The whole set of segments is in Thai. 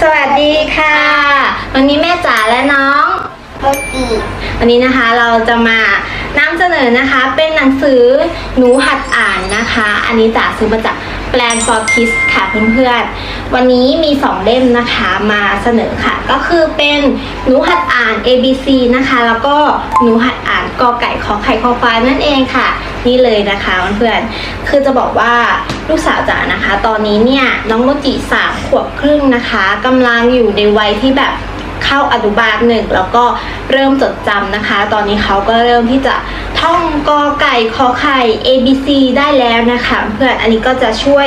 สวัสดีค่ะ วันนี้แม่จ๋าและน้องโมจิวันนี้นะคะเราจะมานำเสนอนะคะ เป็นหนังสือหนูหัดอ่านนะคะ อันนี้จ๋าซื้อมาจาก Plan for Kids ค่ะเพื่อนๆ วันนี้มี 2 เล่มนะคะมาเสนอค่ะ ก็คือเป็นหนูหัดอ่าน A B C นะคะ แล้วก็หนูหัดอ่านกอไก่ขอไข่คอควายนั่นเองค่ะ นี่เลยนะคะเพื่อนๆ คือจะบอกว่าลูกสาวจ๋านะคะ ตอนนี้เนี่ยน้องโมจิสามขวบครึ่งนะคะกำลังอยู่ในวัยที่แบบเข้าอนุบาลหนึ่งแล้วก็เริ่มจดจำนะคะ ตอนนี้เขาก็เริ่มที่จะ ท่องกอไก่ขอไข่ A B C ได้แล้วนะคะเพื่อนอันนี้ก็จะช่วย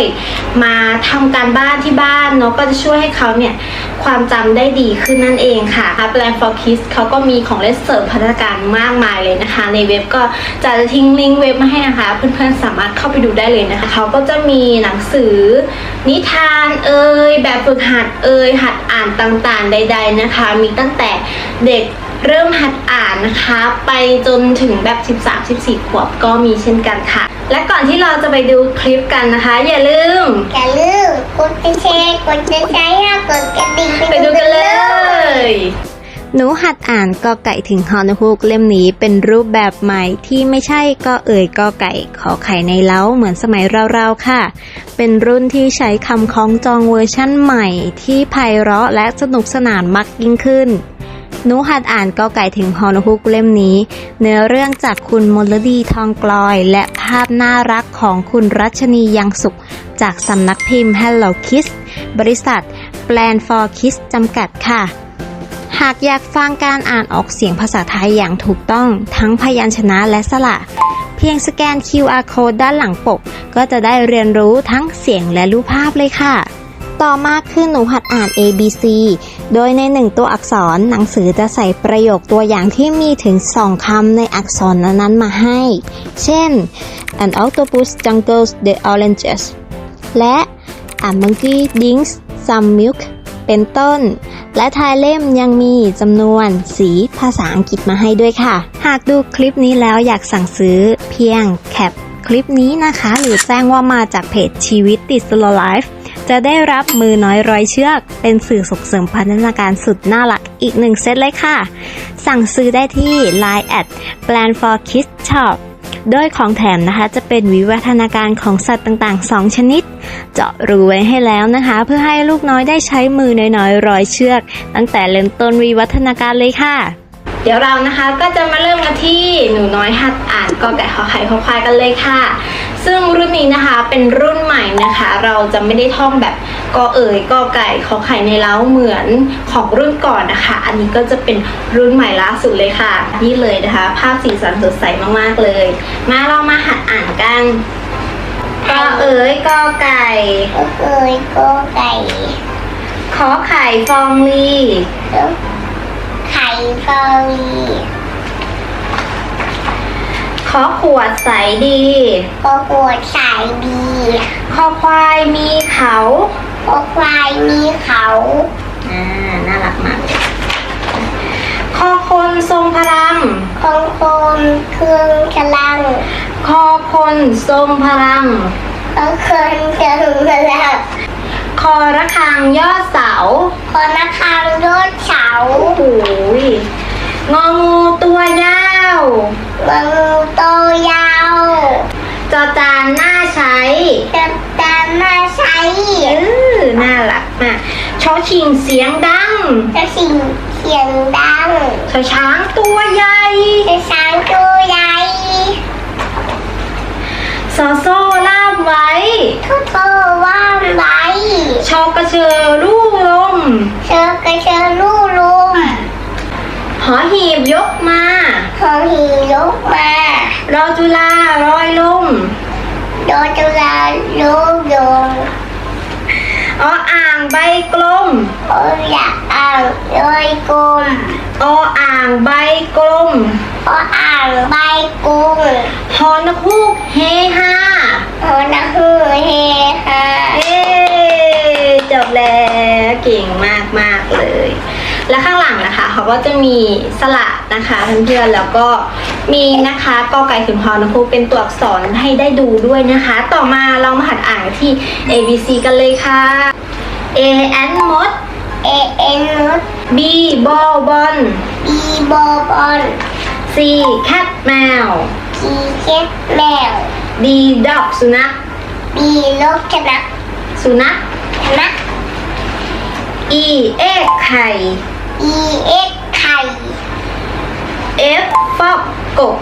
มาทำการบ้านที่บ้านเนาะก็จะช่วยให้เขาเนี่ยความจำได้ดีขึ้นนั่นเองค่ะ Plan for Kids เขาก็มีของเล่นเสริมพัฒนาการมากมายเลยนะคะ ในเว็บก็จะทิ้งลิงก์เว็บมาให้นะคะ เพื่อนๆสามารถเข้าไปดูได้เลยนะคะเขาก็จะมีหนังสือ นิทานเอ่ยแบบฝึกหัดเอ่ยหัดอ่านต่างๆ ใด ๆนะคะ มีตั้งแต่เด็ก เริ่มหัดอ่านนะคะ ไปจนถึงแบบ 13-14 ขวบก็มีเช่นกันค่ะ และก่อนที่เราจะไปดูคลิปกันนะคะ อย่าลืม อย่าลืมกดแชร์กดติดตามกดกระดิ่งไปดูกันเลย หนูหัดอ่านกอไก่ถึงฮอนฮูกเล่มนี้เป็นรูปแบบใหม่ที่ไม่ใช่ก็เอ่ยกอไก่ขอไข่ในเล้าเหมือนสมัยเราๆค่ะ เป็นรุ่นที่ใช้คำคล้องจองเวอร์ชั่นใหม่ที่ไพเราะและสนุกสนานมากยิ่งขึ้น หนูหัดอ่านกอไก่ถึงฮอนฮูกเล่มนี้ เนื้อเรื่องจากคุณมลดีทองกลอย และภาพน่ารักของคุณรัชนียังสุข จากสำนักพิมพ์ Hello Kids บริษัท Plan for Kids จำกัดค่ะ หากอยากฟังการอ่านออกเสียงภาษาไทยอย่างถูกต้องทั้งพยัญชนะและสระ เพียงสแกน QR code ด้านหลังปก ก็จะได้เรียนรู้ทั้งเสียงและรูปภาพเลยค่ะ ต่อมาคือหนูหัดอ่าน A B C โดยในหนึ่งตัวอักษรหนังสือจะใส่ประโยคตัวอย่างที่มีถึงสองคำในอักษรนั้นๆมาให้ เช่น an octopus jungles the oranges และ a monkey drinks some milk เป็นต้น และท้ายเล่มยังมีจำนวนสีภาษาอังกฤษมาให้ด้วยค่ะ หากดูคลิปนี้แล้วอยากสั่งซื้อเพียงแคปคลิปนี้นะคะ หรือแจ้งว่ามาจากเพจชีวิตติดสโลไลฟ์ จะได้รับมือน้อยร้อยเชือก เป็นสื่อส่งเสริมพัฒนาการสุดน่ารักอีกหนึ่งเซตเลยค่ะ สั่งซื้อได้ที่ Line at plan for kids shop โดยของแถมนะคะจะเป็นวิวัฒนาการของสัตว์ต่างๆ 2 ชนิด เจาะรูไว้ให้แล้วนะคะ เพื่อให้ลูกน้อยได้ใช้มือน้อยๆร้อยเชือก ตั้งแต่เริ่มต้นวิวัฒนาการเลยค่ะ เดี๋ยวเรานะคะก็จะมาเริ่มกันที่หนูน้อยหัดอ่านกอไก่ขอไข่ขอควายกันเลยค่ะ ซึ่งรุ่นนี้นะคะเป็นรุ่นใหม่นะคะ เราจะไม่ได้ท่องแบบกอเอ๋ยกอไก่ขอไข่ในเล้าเหมือนของรุ่นก่อนนะคะ อันนี้ก็จะเป็นรุ่นใหม่ล่าสุดเลยค่ะ นี่เลยนะคะ ภาพสีสันสดใสมากๆเลย มาเรามาหัดอ่านกันกอเอ๋ยกอไก่ก็เคยโกไก่ขอไข่ฟองลีแล้วไข่ ฟอรีขอขวดใสดี ก็ปวดสายดีคอควายมีเขาก็ควายมีเขาอ่าน่ารักมากเลยคอคนทรงพลัง คงคมเครื่องกำลัง คอคนทรงพลัง ก็เคยเจอมาแล้ว คอ ระฆังยอดเสาคนนักคางรถเสาโอ้โหยงองูตัวยาวมังโตยาวจอจานหน้าใช้จะตามมาใช้เออน่ารักมากชอชิงเสียงดังจะสิ่งเสียงดังชอช้างตัวใหญ่จะสางตัวใหญ่ ซอโซ่ล่ามไว้ ทุกโต เชอลู่ลม เชอกระเชอลู่ลุมหอหีบยกมา หอหีลุกมารอจุฬารอยลมโดนจุฬาลูกโยงออ่างใบกลม โออยากอ่างลอยกลมออ่างใบกลม โออ่างใบกุ้งฮอนกฮูกเฮฮา เก่งมากมากๆเลย และข้างหลังนะคะเขาก็จะมีสระนะคะเพื่อนๆแล้วก็มีนะคะกอไก่ถึงฮอนกฮูกเป็นตัวอักษรให้ได้ดูด้วยนะคะ ต่อมาเรามาหัดอ่านที่ A B C กันเลยค่ะ A and มดเอเอ็นนุช B บอลบอลบีโบบอล C แคทแมวทีเคสแมว D ดอกสุนัขบีลกชนะสุนัข ชนะ E เอกไข่อีเอ็กไข่ F ฟอกกบ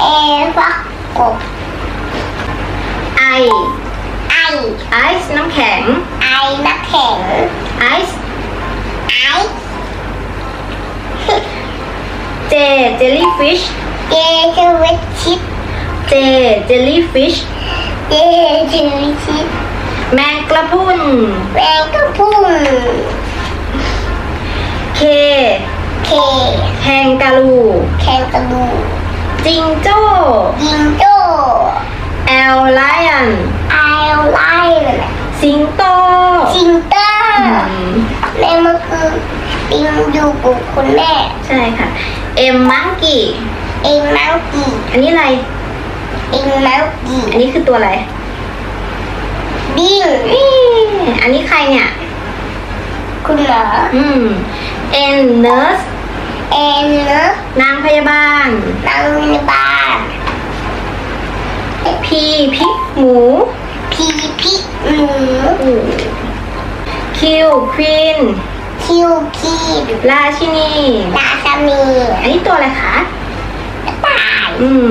เอฟักกบ I ไอไอซ์น้ำแข็งไอนักแข็งไอซ์ไอ J เจลลี่ฟิชเจสวิตชิด J เจลลี่ฟิชเจสวิตชิด แมงกระพรุนแมงกะพรุน K เคแฮงการูแคนตาลูจิงโจ้ยิงโจ้ L ไลออนไอลไล่นั่นแหละสิงโตจิงเตออืร์มแม่มันคือปิงอยู่กับคุณแม่ ใช่ค่ะ M มังกี้เองมังกี้อันนี้อะไร เองมังกี้อันนี้คือตัวอะไร บิงนี่อันนี้ใครเนี่ย คุณหมออืม N nurse เอ็นเนอะนางพยาบาล นางวินบาล P พริกหมู พีพิหมู Q queen คิวคีดราชินีดาซามีอันนี้ตัวอะไรคะกระต่ายอืม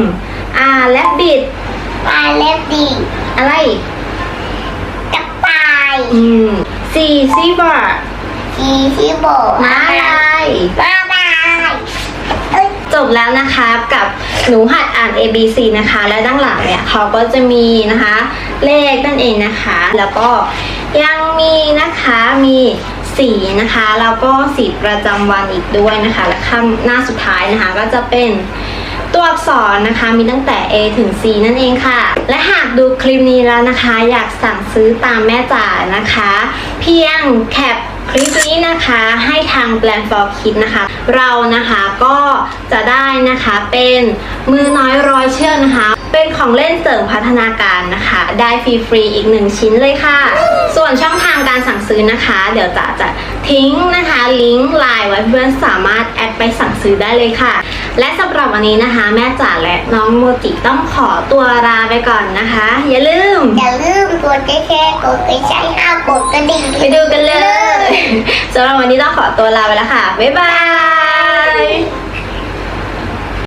R rabbit ปลาเล็บดีอะไรกระ ต่ายอืม C zebra ทีที่โบม้าลายมาลายเอ้ยจบแล้วนะคะกับหนูหัดอ่าน A B C นะคะ และด้านหลังเนี่ยเขาก็จะมีนะคะ เลขนั่นเองนะคะ แล้วก็ยังมีนะคะมี สีนะคะแล้วก็สีประจำวันอีกด้วยนะคะ และข้างหน้าสุดท้ายนะคะก็จะเป็นตัวอักษรนะคะมีตั้งแต่ A ถึง C นั่นเองค่ะ และหากดูคลิปนี้แล้วนะคะ อยากสั่งซื้อตามแม่จ๋านะคะ เพียงแคป คลิปนี้นะคะให้ทางแบรนด์ฟอร์คิดนะคะ เรานะคะก็จะได้นะคะเป็นมือน้อยร้อยเชือกนะคะ เป็นของเล่นเสริมพัฒนาการนะคะ ได้ฟรีๆอีกหนึ่งชิ้นเลยค่ะ ส่วนช่องทางการสั่งซื้อนะคะ เดี๋ยวจะจะทิ้งนะคะลิงก์ไลน์ไว้เพื่อนสามารถแอดไปสั่งซื้อได้เลยค่ะ และสำหรับวันนี้นะคะ แม่จ๋าและน้องโมจิต้องขอตัวลาไปก่อนนะคะ อย่าลืม อย่าลืมกดแชร์กดกระจายห้ากดกระดิ่งไปดูกันเลยสำหรับวันนี้ต้องขอตัวลาไปแล้วค่ะ บ๊ายบาย